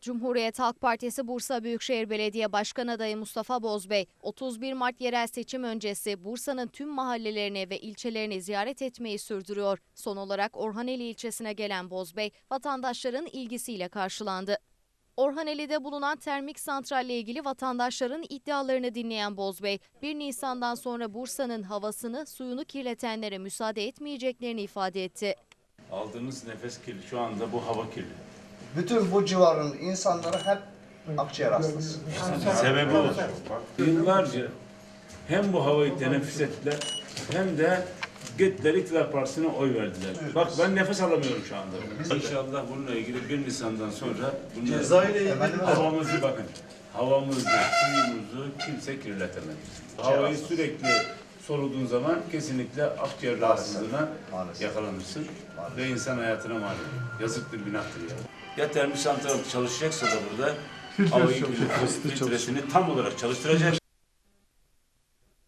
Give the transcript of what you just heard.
Cumhuriyet Halk Partisi Bursa Büyükşehir Belediye Başkan Adayı Mustafa Bozbey, 31 Mart yerel seçim öncesi Bursa'nın tüm mahallelerini ve ilçelerini ziyaret etmeyi sürdürüyor. Son olarak Orhaneli ilçesine gelen Bozbey, vatandaşların ilgisiyle karşılandı. Orhaneli'de bulunan termik santralle ilgili vatandaşların iddialarını dinleyen Bozbey, 1 Nisan'dan sonra Bursa'nın havasını, suyunu kirletenlere müsaade etmeyeceklerini ifade etti. Aldığımız nefes kirli. Şu anda bu hava kirli. Bütün bu civarın insanları hep akciğer hastası. Sebebi o. Yıllarca hem bu havayı teneffüs ettiler hem de gittiler iktidar partisine oy verdiler. Bak ben nefes alamıyorum şu anda. İnşallah bununla ilgili 1 Nisan'dan sonra bunları havamızı bakın. Havamızı, suyumuzu kimse kirletemez. Havayı sürekli soluduğun zaman kesinlikle akciğer rahatsızlığına Maalesef. yakalanırsın ve insan hayatına mal olur. Yazıktır, günahtır ya. Ya termik santral çalışacaksa da burada havayı filtresini tam olarak çalıştıracak